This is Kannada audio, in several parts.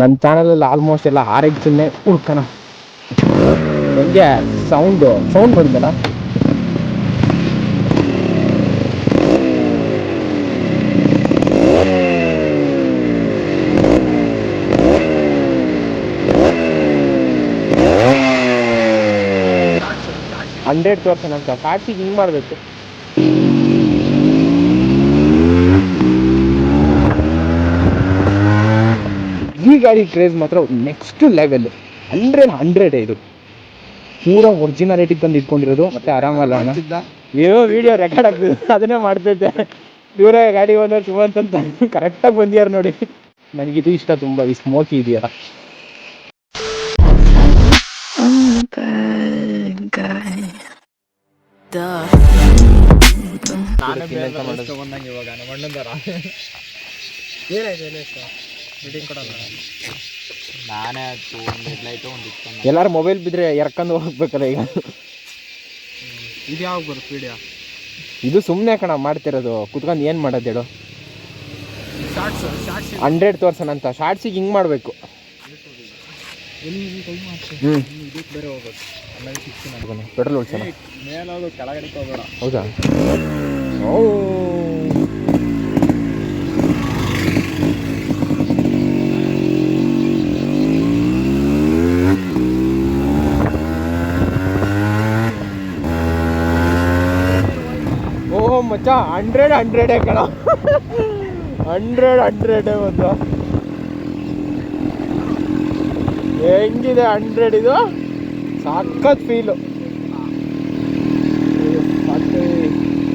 ನನ್ನ ಚಾನಲಲ್ಲಿ ಆಲ್ಮೋಸ್ಟ್ ಎಲ್ಲ ಆರ್ ಎಕ್ಸನ್ನೇ ಹುಡ್ಕಣ. ಹೆಂಗೆ? ಸೌಂಡು ಸೌಂಡ್ ಬಂದಲ್ಲ ಹಂಡ್ರೆಡ್ ತೋರ್ಸೋಣ ಅಂತ. ಸಾಕ್ಷಿಗೆ ಹಿಂಗೆ ಮಾಡಬೇಕು. ಈ ಗಾಡಿ ಕ್ರೇಜ್ ಮಾತ್ರ ನೆಕ್ಸ್ಟ್ ಲೆವೆಲ್ ಹಂಡ್ರೆಡ್ ಹಂಡ್ರೆಡ್ ಇದು. ಪೂರ ಒರಿಜಿನಾಲಿಟಿ ತಂದು ಇಟ್ಕೊಂಡಿರೋದು ಮತ್ತೆ ಆರಾಮಲ್ಲ ಅಣ್ಣ? ಏನೋ ವಿಡಿಯೋ ರೆಕಾರ್ಡ್ ಆಗ್ತದೆ ಅದನ್ನೇ ಮಾಡ್ತಿದ್ದೆ. ಇವರೇ ಗಾಡಿ ಹೋದ್ರೆ ಸುಮಂತ್ ಅಂತ. ಕರೆಕ್ಟಾಗಿ ಬಂದಿಯಾರ ನೋಡಿ. ನನಗಿದು ಇಷ್ಟ ತುಂಬಾ. ಈ ಸ್ಮೋಕಿ ಅಣ್ಣಂದರ ಏನಾಯ್ತು? ನಾನೇ ಆಯ್ತು ಒಂದು ಹೆಡ್ಲೈಟು ಒಂದು ಇಟ್ಕೊಂಡು ಎಲ್ಲಾರು ಮೊಬೈಲ್ ಬಿದ್ರೆ ಎರ್ಕೊಂಡು ಹೋಗ್ಬೇಕಲ್ಲ ಈಗ. ಇದು ಯಾವಾಗ ಬರುತ್ತೆ ವಿಡಿಯೋ ಇದು ಸುಮ್ಮನೆ ಕಣ ಮಾಡ್ತಿರೋದು. ಕುತ್ಕೊಂಡು ಏನು ಮಾಡೋದು ಹೇಳು. ಶಾರ್ಟ್ಸ್ ಶಾರ್ಟ್ಸ್ ಹಂಡ್ರೆಡ್ ತೋರ್ಸನ್ ಅಂತ ಶಾರ್ಟ್ಸಿಗೆ ಹಿಂಗೆ ಮಾಡಬೇಕು. ಹ್ಞೂ ಇದಕ್ಕೆ ಬೇರೆ ಹೋಗ್ಬೇಕು. ಆಮೇಲೆ ಸಿಕ್ಸ್ ನಾನು ಪೆಟ್ರೋಲ್ ಉಳ್ಸೋಣ ಮೇಲೆ ಹೋಗು ಕೆಳಗಡೆ ಹೋಗೋಣ ಹೌದಾ? ಓ ಓ ಮಚ್ಚ ಹಂಡ್ರೆಡ್ ಹಂಡ್ರೆಡೇ ಕಣ. ಹಂಡ್ರೆಡ್ ಹಂಡ್ರೆಡೇ ಒಂದು ಹೆಂಗಿದೆ ಹಂಡ್ರೆಡ್ ಇದು? ಸಾಕತ್ ಫೀಲು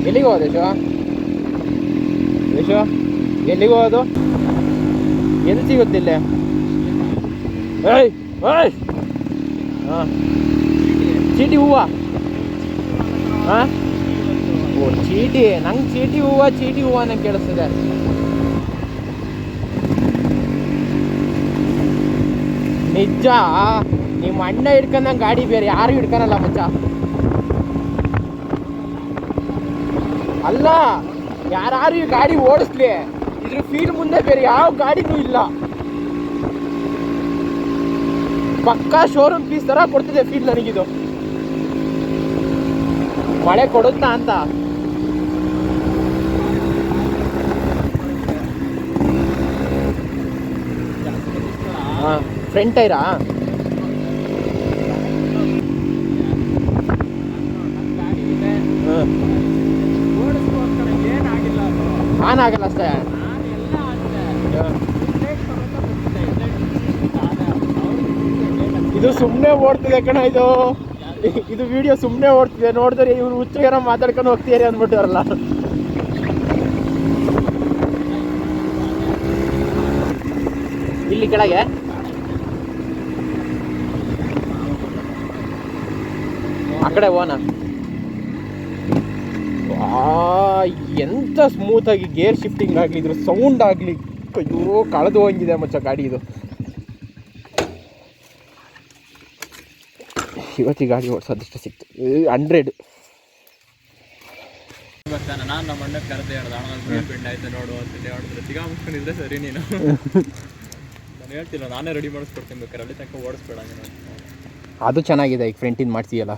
ಎಲ್ಲಿಗೆ ಹೋದ ಯಶೋ? ಯಶೋ, ಎಲ್ಲಿಗೆ ಹೋದು ಎಲ್ಲಿ ಸಿಗುತ್ತಿಲ್ಲ ಏಯ್ ಏಯ್! ಹಾಂ ಚೀಟಿ ಹೂವ? ಹಾಂ ಚೀಟಿ, ನಂಗೆ ಚೀಟಿ ಹೂವ ಚೀಟಿ ಹೂವ ನಂಗೆ ಕೇಳಿಸ್ತಿದೆ. ನಿಜ ನಿಮ್ಮ ಅಣ್ಣ ಹಿಡ್ಕೊಂಡಂಗೆ ಗಾಡಿ ಬೇರೆ, ಯಾರು ಹಿಡ್ಕೊಳಲ್ಲ ಮಚ್ಚ. ಅಲ್ಲ ಯಾರು ಈ ಗಾಡಿ ಓಡಿಸ್ಲಿ. ಇದ್ರ ಫೀಲ್ ಮುಂದೆ ಬೇರೆ ಯಾವ ಗಾಡಿನೂ ಇಲ್ಲ. ಪಕ್ಕಾ ಶೋರೂಮ್ ಪೀಸ್ ತರ ಕೊಡ್ತಿದೆ ಫೀಲ್ ನನಗಿದು. ಮಳೆ ಕೊಡುತ್ತಾ ಅಂತ. ಫ್ರಂಟ್ ಟೈರಾ? ಆನ್ ಆಗಲ್ಲ ಅಷ್ಟೇ? ಇದು ಸುಮ್ಮನೆ ಓಡ್ತಿದೆ ಕಣ ಇದು. ಇದು ವಿಡಿಯೋ ಸುಮ್ಮನೆ ಓಡ್ತಿದೆ. ನೋಡಿದ್ರೆ, ಇವ್ರು ಏನೋ ಮಾತಾಡ್ಕೊಂಡು ಹೋಗ್ತೀರಿ ಅಂದ್ಬಿಟ್ಟಿರಲ್ಲ ಇಲ್ಲಿ ಕೆಳಗೆ. ಕಡೆ ಹೋಗೋಣ. ಎಂಥ ಸ್ಮೂತಾಗಿ ಆಗಿ ಗೇರ್ ಶಿಫ್ಟಿಂಗ್ ಆಗಲಿ ಇದ್ರ ಸೌಂಡ್ ಆಗಲಿ. ಅಯ್ಯೋ ಕಳೆದು ಹೋಗಿದೆ ಮಚ್ಚ ಗಾಡಿ ಇದು. ಇವತ್ತು ಈ ಗಾಡಿ ಓಡಿಸೋದಷ್ಟು ಸಿಕ್ತು. ಹಂಡ್ರೆಡ್ ನಾನು ನಮ್ಮ ಅಣ್ಣ ಕರೆದೆ ಹೇಳ್ದ ಅಣ್ಣ ಪಿಂಡ್ ಆಯ್ತು ನೋಡು ಅಂತ ಹೇಳಿದ್ರೆ ಸಿಗಾ ಮುಚ್ಕೊಂಡಿದ್ರೆ ಸರಿ ನೀನು. ನಾನು ಹೇಳ್ತಿಲ್ಲ ನಾನೇ ರೆಡಿ ಮಾಡಿಸ್ಕೊಡ್ತೀನಿ ಬೇಕಾರೆ ಅಲ್ಲಿ ತನಕ ಓಡಿಸ್ಬೇಡ ನೀನು ಅದು ಚೆನ್ನಾಗಿದೆ ಈಗ ಫ್ರೆಂಟಿಂದ ಮಾಡ್ತೀಯಲ್ಲ.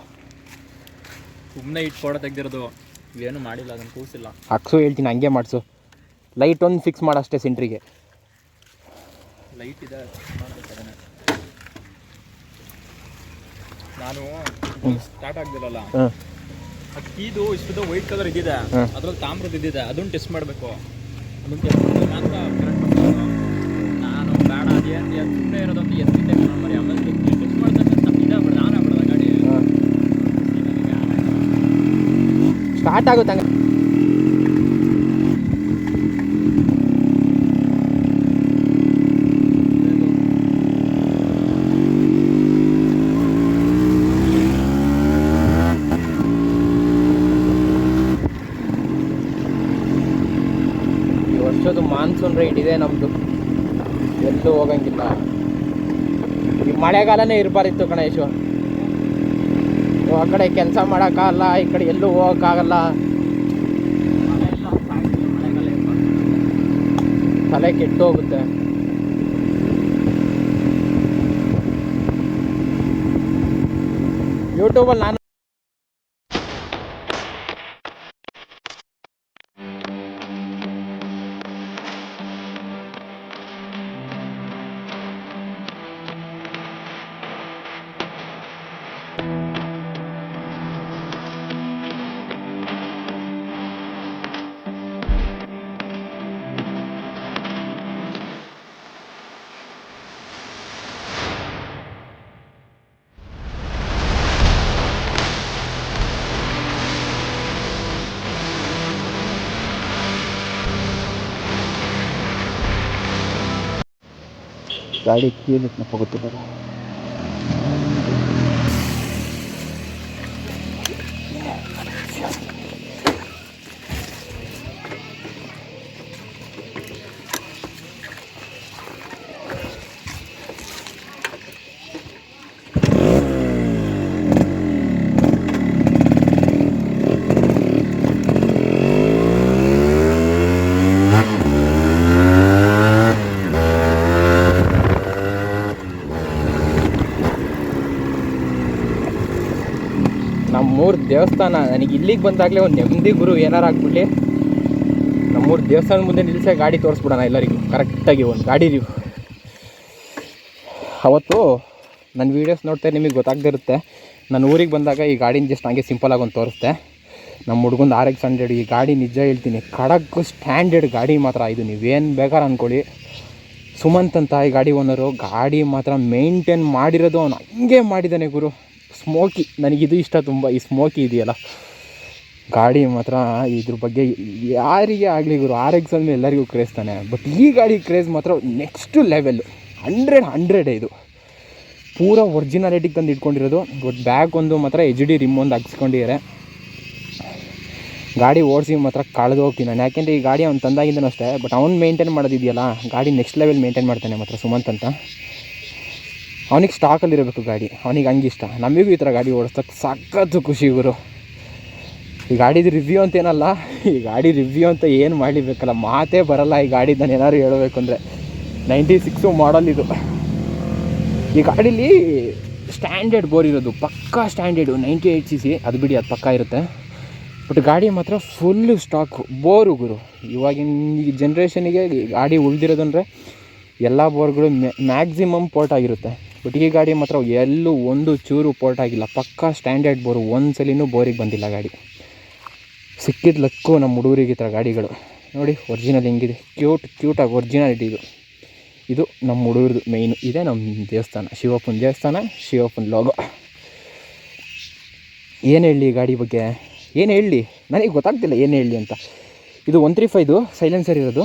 ಸುಮ್ಮನೆ ಇಟ್ಟು ಫೋಟೋ ತೆಗ್ದಿರೋದು. ಏನು ಮಾಡಿಲ್ಲ ಅದನ್ನು ಕೂಸಿಲ್ಲ ಹಾಕ್ಸು ಹೇಳ್ತೀನಿ ಹಂಗೆ ಮಾಡಿಸು. ಲೈಟ್ ಒಂದು ಫಿಕ್ಸ್ ಮಾಡಷ್ಟೇ ಸೆಂಟ್ರಿಗೆ ಲೈಟ್ ಇದೆ ನಾನು ಸ್ಟಾರ್ಟ್ ಆಗ್ದಿರಲ್ಲ. ಅಕ್ಕಿದು ಇಷ್ಟದ ವೈಟ್ ಕಲರ್ ಇದ್ದಿದೆ. ಅದ್ರಲ್ಲಿ ತಾಮ್ರದ ಇದ್ದಿದೆ ಅದನ್ನ ಟೆಸ್ಟ್ ಮಾಡಬೇಕು. ಅದನ್ನ ಟೆಸ್ಟ್ ಮಾಡಿದ್ರೆ ಮಾತ್ರ ಕರೆಕ್ಟ್ ನಾನು ಬೇಡ ಅದೇ ಅಂತ ಸುಮ್ಮನೆ ಇರೋದಂತ ಎಷ್ಟು ಟೈಮ್ ಮಾಡಿ ಆಮೇಲೆ ಟೆಸ್ಟ್ ಮಾಡ್ತಾರೆ ಇದೆ ಬಿಡ ನಾನೇ ಬಿಡದ ಗಾಡಿ ಸ್ಟಾರ್ಟ್ ಆಗುತ್ತೆ ವರ್ಷದ ಮಾನ್ಸೂನ್ ರೈಡ್ ಇದೆ ನಮ್ಮದು ಎಲ್ಲೂ ಹೋಗಂಗಿಲ್ಲ. ಈ ಮಳೆಗಾಲನೇ ಇರಬಾರಿತ್ತು ಗಣೇಶು ಆ ಕಡೆ ಕೆಲಸ ಮಾಡೋಕ್ಕಾಗಲ್ಲ ಈ ಕಡೆ ಎಲ್ಲೂ ಹೋಗೋಕ್ಕಾಗಲ್ಲ. ತಲೆ ಕೆಟ್ಟು ಹೋಗುತ್ತೆ ಯೂಟ್ಯೂಬಲ್ಲಿ ನಾನು ಗಾಡಿ ಕೀಲಿಟ್ನಪ್ಪ ಗೊತ್ತಿಲ್ಲ ನಮ್ಮೂರು ದೇವಸ್ಥಾನ, ನನಗೆ ಇಲ್ಲಿಗೆ ಬಂದಾಗಲೇ ಒಂದು ನೆಮ್ಮದಿ ಗುರು ಏನಾರು ನಮ್ಮ ನಮ್ಮೂರು ದೇವಸ್ಥಾನದ ಮುಂದೆ ನಿಲ್ಲಿಸೇ ಗಾಡಿ ತೋರಿಸ್ಬಿಡೋಣ ಎಲ್ಲರಿಗೂ. ಕರೆಕ್ಟಾಗಿ ಒಂದು ಗಾಡಿ ನೀವು ಅವತ್ತು ನನ್ನ ವೀಡಿಯೋಸ್ ನೋಡ್ತಾ ನಿಮಗೆ ಗೊತ್ತಾಗದೇ ಇರುತ್ತೆ. ನನ್ನ ಊರಿಗೆ ಬಂದಾಗ ಈ ಗಾಡಿನ ಜಸ್ಟ್ ಹಂಗೆ ಸಿಂಪಲಾಗಿ ಒಂದು ತೋರಿಸ್ದೆ. ನಮ್ಮ ಹುಡುಗಂದು ಆರ್ ಎಕ್ಸ್ ಹಂಡ್ರೆಡ್ ಈ ಗಾಡಿ ನಿಜ ಹೇಳ್ತೀನಿ. ಖಡಕ್ ಸ್ಟ್ಯಾಂಡರ್ಡ್ ಗಾಡಿ ಮಾತ್ರ ಇದು. ನೀವೇನು ಬೇಕಾರ ಅಂದ್ಕೊಳ್ಳಿ ಸುಮಂತ್ ಅಂತ ಈ ಗಾಡಿ ಓನರು ಗಾಡಿ ಮಾತ್ರ ಮೇಂಟೈನ್ ಮಾಡಿರೋದು ಅವನು ಹಂಗೆ ಮಾಡಿದ್ದಾನೆ ಗುರು. ಸ್ಮೋಕಿ, ನನಗಿದು ಇಷ್ಟ ತುಂಬ, ಈ ಸ್ಮೋಕಿ ಇದೆಯಲ್ಲ? ಗಾಡಿ ಮಾತ್ರ ಇದ್ರ ಬಗ್ಗೆ ಯಾರಿಗೆ ಆಗಲಿ ಗುರು ಆರ್ ಎಕ್ಸ್ ಅಂದರೆ ಎಲ್ಲರಿಗೂ ಕ್ರೇಜ್ ತಾನೆ. ಬಟ್ ಈ ಗಾಡಿ ಕ್ರೇಜ್ ಮಾತ್ರ ನೆಕ್ಸ್ಟು ಲೆವೆಲ್ ಹಂಡ್ರೆಡ್ ಹಂಡ್ರೆಡ್ ಇದು. ಪೂರ ಒರ್ಜಿನಾಲಿಟಿಗೆ ತಂದು ಇಟ್ಕೊಂಡಿರೋದು ಬಟ್ ಬ್ಯಾಗ್ ಒಂದು ಮಾತ್ರ ಎಚ್ ಡಿ ರಿಮ್ ಒಂದು ಹಾಕ್ಸ್ಕೊಂಡಿದ್ದಾರೆ ಗಾಡಿ ಓಡಿಸಿ ಮಾತ್ರ ಕಳೆದು ಹೋಗ್ತೀನಿ ನಾನು. ಯಾಕೆಂದರೆ ಈ ಗಾಡಿ ಅವ್ನು ತಂದಾಗಿಂದನೂ ಅಷ್ಟೇ ಬಟ್ ಅವ್ನು ಮೇಂಟೈನ್ ಮಾಡೋದಿದೆಯಲ್ಲ, ಗಾಡಿ ನೆಕ್ಸ್ಟ್ ಲೆವೆಲ್ ಮೇಂಟೈನ್ ಮಾಡ್ತಾನೆ ಮಾತ್ರ ಸುಮಂತ್ ಅಂತ. ಅವನಿಗೆ ಸ್ಟಾಕಲ್ಲಿ ಇರಬೇಕು ಗಾಡಿ. ಅವನಿಗೆ ಹಂಗಿಷ್ಟ ನಮಗೂ ಈ ಥರ ಗಾಡಿ ಓಡಿಸ್ತಕ್ಕೆ ಸಖತ್ತು ಖುಷಿ ಗುರು. ಈ ಗಾಡಿದು ರಿವ್ಯೂ ಅಂತ ಏನಲ್ಲ, ಈ ಗಾಡಿ ರಿವ್ಯೂ ಅಂತ ಏನು ಮಾಡಲಿಬೇಕಲ್ಲ, ಮಾತೇ ಬರಲ್ಲ ಈ ಗಾಡಿ ನಾನು ಏನಾದ್ರು ಹೇಳಬೇಕು ಅಂದರೆ. ನೈಂಟಿ ಸಿಕ್ಸು ಮಾಡಲ್ ಇದು. ಈ ಗಾಡೀಲಿ ಸ್ಟ್ಯಾಂಡರ್ಡ್ ಬೋರ್ ಇರೋದು, ಪಕ್ಕಾ standard ninety eight C C ಅದು ಬಿಡಿ, ಅದು ಪಕ್ಕಾ ಇರುತ್ತೆ. ಬಟ್ ಗಾಡಿ ಮಾತ್ರ ಫುಲ್ಲು ಸ್ಟಾಕು ಬೋರು ಗುರು. ಇವಾಗಿನ ಈ ಜನ್ರೇಷನಿಗೆ ಗಾಡಿ ಉಳಿದಿರೋದಂದರೆ ಎಲ್ಲ ಬೋರ್ಗಳು ಮ್ಯಾಕ್ಸಿಮಮ್ ಪೋರ್ಟ್ ಆಗಿರುತ್ತೆ. ಈ ಗಾಡಿ ಮಾತ್ರ ಎಲ್ಲೂ ಒಂದು ಚೂರು ಪೋರ್ಟ್ ಆಗಿಲ್ಲ. ಪಕ್ಕಾ ಸ್ಟ್ಯಾಂಡರ್ಡ್ ಬೋರು, ಒಂದು ಸಲಿನೂ ಬೋರಿಗೆ ಬಂದಿಲ್ಲ ಗಾಡಿ. ಸಿಕ್ಕಿದ ಲಕ್ಕು ನಮ್ಮ ಹುಡುಗರಿಗೆ ಈ ಥರ ಗಾಡಿಗಳು. ನೋಡಿ ಒರಿಜಿನಲ್ ಹೆಂಗಿದೆ. ಕ್ಯೂಟ್ ಕ್ಯೂಟಾಗಿ ಒರಿಜಿನಾಲಿಟಿ ಇದು. ಇದು ನಮ್ಮ ಹುಡುಗರದು ಮೇಯ್ನು ಇದೇ ನಮ್ಮ ದೇವಸ್ಥಾನ. ಶಿವಪ್ಪನ ದೇವಸ್ಥಾನ, ಶಿವಪ್ಪನ ಲೋಗೋ ಏನು ಹೇಳಿ ಗಾಡಿ ಬಗ್ಗೆ? ಏನು ಹೇಳಲಿ ನನಗೆ ಗೊತ್ತಾಗ್ತಿಲ್ಲ ಏನು ಹೇಳಲಿ ಅಂತ. ಇದು ಒನ್ ತ್ರೀ ಫೈದು ಸೈಲೆನ್ಸರ್ ಇರೋದು.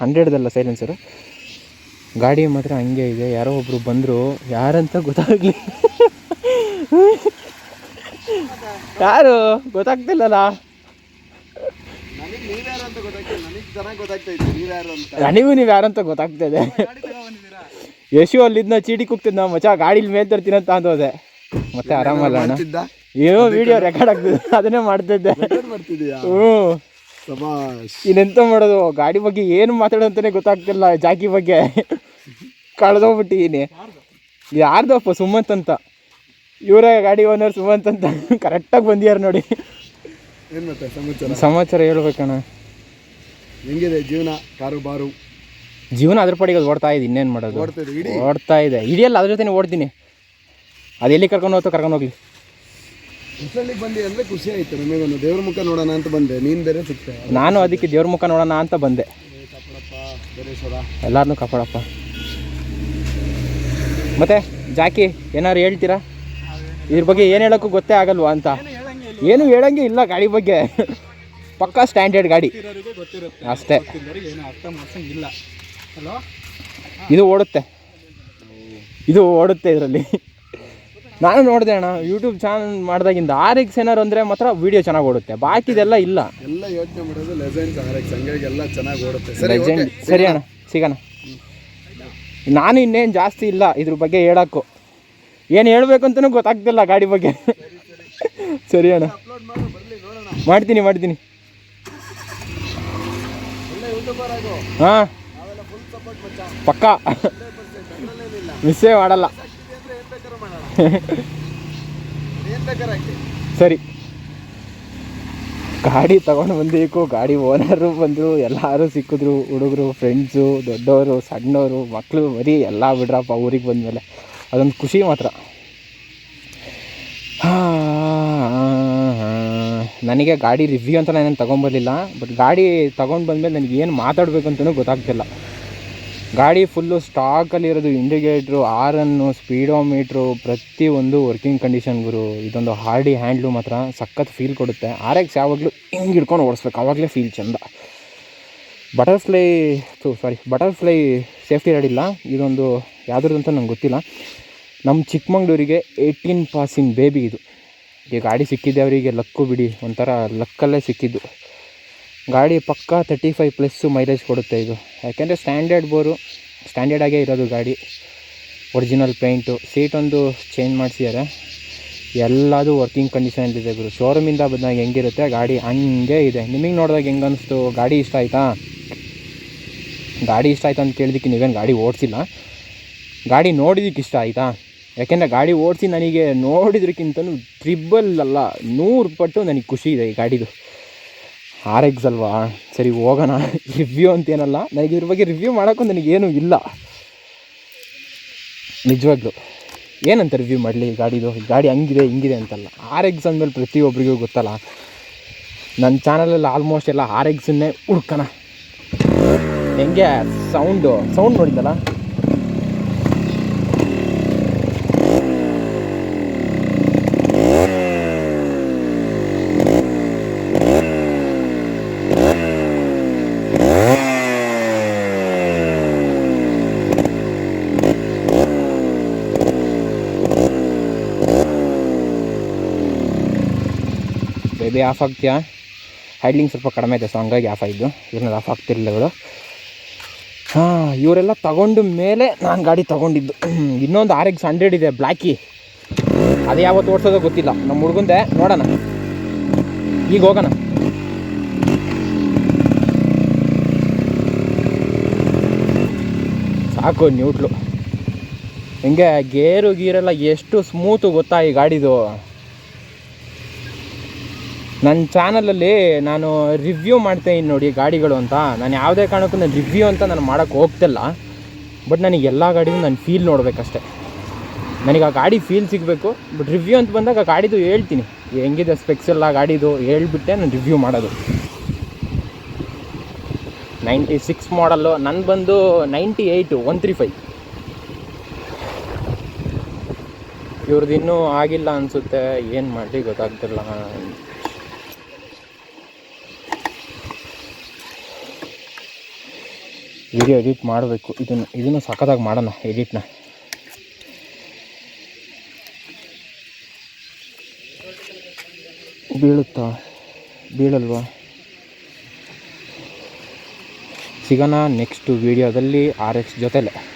ಹಂಡ್ರೆಡ್ದಲ್ಲ ಸೈಲೆನ್ಸರು ಗಾಡಿ ಮಾತ್ರ ಹಂಗೆ ಇದೆ. ಯಾರೋ ಒಬ್ಬರು ಬಂದರು. ಯಾರಂತ ಗೊತ್ತಾಗಲಿ. ಯಾರು? ಗೊತ್ತಾಗ್ತಿಲ್ಲಲ್ಲ. ನನಗೆ ನೀವು ಯಾರಂತ ಗೊತ್ತಾಗ್ತದೆ ಯಶು ಅಲ್ಲಿದ್ನ ಚೀಟಿ ಕುಗ್ತಿದ್ನ. ಮಚ್ಚ ಗಾಡಿಲಿ ಮೇಲೆ ತರ್ತೀನಂತ ಅಂದೋದೆ. ಮತ್ತೆ ಆರಾಮಲ್ಲ ಏನೋ ವಿಡಿಯೋ ರೆಕಾರ್ಡ್ ಆಗ್ತದೆ. ಅದನ್ನೇ ಮಾಡ್ತಿದ್ದೆ. ಹ್ಞೂ ಇನ್ನೆಂತ ಮಾಡೋದು? ಗಾಡಿ ಬಗ್ಗೆ ಏನು ಮಾತಾಡೋಂತಾನೆ ಗೊತ್ತಾಗ್ತಿಲ್ಲ ಜಾಕಿ ಬಗ್ಗೆ. ಕಳೆದೋಗ್ಬಿಟ್ಟಿದ್ದೀನಿ ಯಾರ್ದಪ್ಪ ಸುಮಂತ್ ಅಂತ. ಇವರ ಗಾಡಿ ಓನರ್ ಸುಮಂತ್ ಅಂತ. ಕರೆಕ್ಟಾಗಿ ಬಂದಿಯಾರ ನೋಡಿ. ಸಮಾಚಾರ? ಸಮಾಚಾರ ಹೇಳ್ಬೇಕಣ್ಣ. ಹೆಂಗಿದೆ ಜೀವನ ಕಾರು ಬಾರು ಜೀವನ ಅದ್ರ ಪಡಿಗೆ ಅದು ಓಡ್ತಾ ಇದೆ ಇನ್ನೇನು ಮಾಡೋದು? ಓಡ್ತಾ ಇದೆ ಇಡೀ? ಅಲ್ಲ ಇದೆ. ಹಿಡಿಯಲ್ಲ ಅದ್ರ ಜೊತೆ ಓಡ್ತೀನಿ. ಅದು ಎಲ್ಲಿ ಕರ್ಕೊಂಡು ಹೋಗ್ತೋ ಕರ್ಕೊಂಡು ಹೋಗ್ಲಿ. ಬಂದೆ ಅಂದ್ರೆ ಖುಷಿ ಆಯ್ತು ನಮಗೊಂದು ದೇವ್ರ ಮುಖ ನೋಡೋಣ ಅಂತ ಬಂದೆ. ನೀನ್ ಬೇರೆ ಸಿಕ್ತೆ. ನಾನು ಅದಕ್ಕೆ ದೇವ್ರ ಮುಖ ನೋಡೋಣ ಅಂತ ಬಂದೆ. ಕಾಪಾಡಪ್ಪ ಬೇರೇಶ್ವರ. ಎಲ್ಲಾರನ್ನೂ ಕಾಪಾಡಪ್ಪ. ಮತ್ತೆ ಜಾಕಿ ಏನಾರು ಹೇಳ್ತೀರಾ? ಇದ್ರ ಬಗ್ಗೆ ಏನು ಹೇಳೋಕ್ಕೂ ಗೊತ್ತೇ ಆಗಲ್ವಾ ಅಂತ? ಏನು ಹೇಳಂಗೆ ಇಲ್ಲ ಗಾಡಿ ಬಗ್ಗೆ. ಪಕ್ಕಾ ಸ್ಟ್ಯಾಂಡರ್ಡ್ ಗಾಡಿ. ಅಷ್ಟೇ. ಇದು ಓಡುತ್ತೆ. ಇದು ಓಡುತ್ತೆ ಇದರಲ್ಲಿ. ನಾನು ನೋಡಿದೆ ಅಣ್ಣ ಯೂಟ್ಯೂಬ್ ಚಾನಲ್ ಮಾಡಿದಾಗಿಂದ ಆರ್ ಎಕ್ಸ್ ಏನಾರು ಅಂದರೆ ಮಾತ್ರ ವೀಡಿಯೋ ಚೆನ್ನಾಗಿ ಓಡುತ್ತೆ. ಬಾಕಿದೆಲ್ಲ ಇಲ್ಲ. ಎಲ್ಲ ಯೋಚನೆ ಮಾಡೋದು ಲೆಜೆಂಡ್ಸ್ ಆರ್ ಎಕ್ಸ್ ಹಂಗಾಗಿ ಎಲ್ಲ ಚೆನ್ನಾಗಿ ಓಡುತ್ತೆ. ಸರಿ ಲೆಜೆಂಡ್ ಸರಿ ಅಣ್ಣ ಸಿಗೋಣ. ನಾನು ಇನ್ನೇನು ಜಾಸ್ತಿ ಇಲ್ಲ ಇದ್ರ ಬಗ್ಗೆ ಹೇಳೋಕ್ಕೂ. ಏನು ಹೇಳಬೇಕು ಅಂತಲೂ ಗೊತ್ತಾಗ್ತಿಲ್ಲ ಗಾಡಿ ಬಗ್ಗೆ. ಸರಿ ಅಣ್ಣ. ಅಪ್ಲೋಡ್ ಮಾಡು ಬರ್ಲಿ ನೋಡೋಣ ಮಾಡ್ತೀನಿ ಮಾಡ್ತೀನಿ. ಒಳ್ಳೆ ಯೂಟ್ಯೂಬರ್ ಆಗು ಹಾಂ. ನಾವೆಲ್ಲ ಫುಲ್ ಸಪೋರ್ಟ್ ಮಚ್ಚ ಪಕ್ಕಾ ಅದ್ರಲ್ಲೇನಿಲ್ಲ ಮಿಸ್ಸೇ ಮಾಡಲ್ಲ ಆಗ್ತಿದೆ ಅಂದ್ರೆ ಏನ್ ಬೇಕಾದ್ರೂ ಮಾಡೋಣ ಏನ್ ಬೇಕಾದ್ರೆ ಹಾಕಿ ಸರಿ. ಗಾಡಿ ತಗೊಂಡು ಬಂದಿದ್ದಕ್ಕೂ ಗಾಡಿ ಓನರು ಬಂದರು, ಎಲ್ಲರೂ ಸಿಕ್ಕಿದ್ರು, ಹುಡುಗರು ಫ್ರೆಂಡ್ಸು ದೊಡ್ಡವರು ಸಣ್ಣವರು ಮಕ್ಕಳು ಬರೀ ಎಲ್ಲ ಬಿಡ್ರಪ್ಪ ಊರಿಗೆ ಬಂದಮೇಲೆ. ಅದೊಂದು ಖುಷಿ ಮಾತ್ರ. ನನಗೆ ಗಾಡಿ ರಿವ್ಯೂ ಅಂತ ನಾನೇನು ತೊಗೊಂಬರ್ಲಿಲ್ಲ ಬಟ್ ಗಾಡಿ ತೊಗೊಂಡು ಬಂದಮೇಲೆ ನನಗೆ ಏನು ಮಾತಾಡಬೇಕು ಅಂತಲೂ ಗೊತ್ತಾಗ್ತಿಲ್ಲ. ಗಾಡಿ ಫುಲ್ಲು ಸ್ಟಾಕಲ್ಲಿರೋದು ಇಂಡಿಕೇಟ್ರು ಆರನ್ನು ಸ್ಪೀಡೋಮೀಟ್ರು ಪ್ರತಿಯೊಂದು ವರ್ಕಿಂಗ್ ಕಂಡೀಷನ್ ಗುರು. ಇದೊಂದು ಹಾರ್ಡಿ ಹ್ಯಾಂಡ್ಲು ಮಾತ್ರ ಸಖತ್ ಫೀಲ್ ಕೊಡುತ್ತೆ. ಆರ್ ಎಕ್ಸ್ ಯಾವಾಗಲೂ ಹಿಂಗೆ ಹಿಡ್ಕೊಂಡು ಓಡಿಸ್ಬೇಕು. ಆವಾಗಲೇ ಫೀಲ್ ಚೆಂದ. Butterfly sorry butterfly safety rod ಇಲ್ಲ. ಇದೊಂದು ಯಾವ್ದ್ರದ್ದು ಅಂತ ನಂಗೆ ಗೊತ್ತಿಲ್ಲ. ನಮ್ಮ ಚಿಕ್ಕಮಂಗ್ಳೂರಿಗೆ ಏಯ್ಟೀನ್ ಪಾಸಿಂಗ್ ಬೇಬಿ ಇದು. ಈ ಗಾಡಿ ಸಿಕ್ಕಿದ್ದೆ ಅವರಿಗೆ, ಲಕ್ಕು ಬಿಡಿ. ಒಂಥರ ಲಕ್ಕಲ್ಲೇ ಸಿಕ್ಕಿದ್ದು. ಗಾಡಿ ಪಕ್ಕ ತರ್ಟಿ ಫೈವ್ ಪ್ಲಸ್ಸು ಮೈಲೇಜ್ ಕೊಡುತ್ತೆ ಇದು. ಯಾಕೆಂದರೆ ಸ್ಟ್ಯಾಂಡರ್ಡ್ ಬೋರು ಸ್ಟ್ಯಾಂಡರ್ಡಾಗೇ ಇರೋದು ಗಾಡಿ. ಒರಿಜಿನಲ್ ಪೇಂಟು ಸೀಟೊಂದು ಚೇಂಜ್ ಮಾಡಿಸಿದ್ದಾರೆ ಎಲ್ಲದು ವರ್ಕಿಂಗ್ ಕಂಡೀಷನಲ್ಲಿದೆ ಗುರು. ಶೋರೂಮಿಂದ ಬಂದಾಗ ಹೆಂಗಿರುತ್ತೆ, ಗಾಡಿ ಹಂಗೆ ಇದೆ. ನಿಮಗೆ ನೋಡಿದಾಗ ಹೆಂಗೆ ಅನಿಸ್ತು? ಗಾಡಿ ಇಷ್ಟ ಆಯಿತಾ? ಗಾಡಿ ಇಷ್ಟ ಆಯ್ತಾ ಅಂತ ಕೇಳಿದಕ್ಕೆ ನೀವೇನು ಗಾಡಿ ಓಡಿಸಿಲ್ಲ? ಗಾಡಿ ನೋಡಿದಕ್ಕೆ ಇಷ್ಟ ಆಯಿತಾ? ಯಾಕೆಂದರೆ ಗಾಡಿ ಓಡಿಸಿ ನನಗೆ ನೋಡಿದ್ರಕ್ಕಿಂತಲೂ ಟ್ರಿಬಲ್ ಅಲ್ಲ ನೂರು ಪಟ್ಟು ನನಗೆ ಖುಷಿ ಇದೆ ಈ ಗಾಡಿದು. ಆರ್ ಎಕ್ಸ್ ಅಲ್ವಾ? ಸರಿ, ಹೋಗೋಣ. ರಿವ್ಯೂ ಅಂತೇನಲ್ಲ? ನನಗೆ ಇದ್ರ ಬಗ್ಗೆ ರಿವ್ಯೂ ಮಾಡೋಕ್ಕೂ ನನಗೇನು ಇಲ್ಲ. ನಿಜವಾಗ್ಲು. ಏನಂತ ರಿವ್ಯೂ ಮಾಡಲಿ? ಗಾಡಿದು ಗಾಡಿ ಹಂಗಿದೆ, ಹಿಂಗಿದೆ ಅಂತಲ್ಲ. ಆರ್ ಎಕ್ಸ್ ಅಂದಮೇಲೆ ಪ್ರತಿಯೊಬ್ಬರಿಗೂ ಗೊತ್ತಲ್ಲ. ನನ್ನ ಚಾನಲಲ್ಲಿ ಆಲ್ಮೋಸ್ಟ್ ಎಲ್ಲ ಆರ್ ಎಕ್ಸನ್ನೇ ಹುಡ್ಕೋಣ. ಹೆಂಗೆ? ಸೌಂಡು ಸೌಂಡ್ ನೋಡಿದ್ದಲ್ಲ? ಬೇಬಿ ಆಫ್ ಆಗ್ತೀಯಾ? ಹೈಡ್ಲಿಂಗ್ ಸ್ವಲ್ಪ ಕಡಿಮೆ ಇದೆ ಸೊ ಹಂಗಾಗಿ ಆಫ್ ಆಯಿತು ಇವ್ರನ್ನ ಆಫ್ ಆಗ್ತಿರಲಿಲ್ಲ ಇವಳು ಹಾಂ, ಇವರೆಲ್ಲ ತಗೊಂಡ ಮೇಲೆ ನಾನು ಗಾಡಿ ತೊಗೊಂಡಿದ್ದು. ಇನ್ನೊಂದು ಆರ್ ಎಕ್ಸ್ ಹಂಡ್ರೆಡ್ ಇದೆ ಬ್ಲ್ಯಾಕಿ ಅದು ಯಾವತ್ತು ಓಡಿಸೋದೋ ಗೊತ್ತಿಲ್ಲ. ನಮ್ಮ ಹುಡುಗಂದೆ, ನೋಡೋಣ. ಈಗ ಹೋಗೋಣ. ಸಾಕು ನ್ಯೂಟ್ಲು ಹಿಂಗೆ ಗೇರು ಗೀರೆಲ್ಲ ಎಷ್ಟು ಸ್ಮೂತು ಗೊತ್ತಾ ಈ ಗಾಡಿದು. ನನ್ನ ಚಾನಲಲ್ಲಿ ನಾನು ರಿವ್ಯೂ ಮಾಡ್ತೀನಿ ನೋಡಿ ಗಾಡಿಗಳು ಅಂತ. ನಾನು ಯಾವುದೇ ಕಾರಣಕ್ಕೂ ನಾನು ರಿವ್ಯೂ ಅಂತ ನಾನು ಮಾಡೋಕ್ಕೆ ಹೋಗ್ತಿಲ್ಲ. ಬಟ್ ನನಗೆ ಎಲ್ಲ ಗಾಡಿಗೂ ನಾನು ಫೀಲ್ ನೋಡಬೇಕಷ್ಟೆ. ನನಗೆ ಆ ಗಾಡಿ ಫೀಲ್ ಸಿಗಬೇಕು. ಬಟ್ ರಿವ್ಯೂ ಅಂತ ಬಂದಾಗ ಆ ಗಾಡಿದು ಹೇಳ್ತೀನಿ. ಹೆಂಗಿದೆ ಸ್ಪೆಕ್ಸ್ ಎಲ್ಲ ಗಾಡಿದು ಹೇಳ್ಬಿಟ್ಟೆ ನಾನು ರಿವ್ಯೂ ಮಾಡೋದು. ನೈಂಟಿ ಸಿಕ್ಸ್ ಮಾಡಲ್ಲು ನನ್ನ ಬಂದು ninety eight one three five ಇವ್ರದ್ದು ಇನ್ನೂ ಆಗಿಲ್ಲ ಅನಿಸುತ್ತೆ. ಏನು ಮಾಡಲಿ ಗೊತ್ತಾಗ್ತಿಲ್ಲ ವಿಡಿಯೋ ಎಡಿಟ್ ಮಾಡಬೇಕು. ಇದನ್ನು ಇದನ್ನು ಸಖತ್ತಾಗಿ ಮಾಡೋಣ, ಎಡಿಟ್ನ. ಬೀಳುತ್ತಾ? ಬೀಳಲ್ವಾ? ಸಿಗೋಣ ನೆಕ್ಸ್ಟು ವೀಡಿಯೋದಲ್ಲಿ ಆರ್ ಎಕ್ಸ್ ಜೊತೆಲೆ.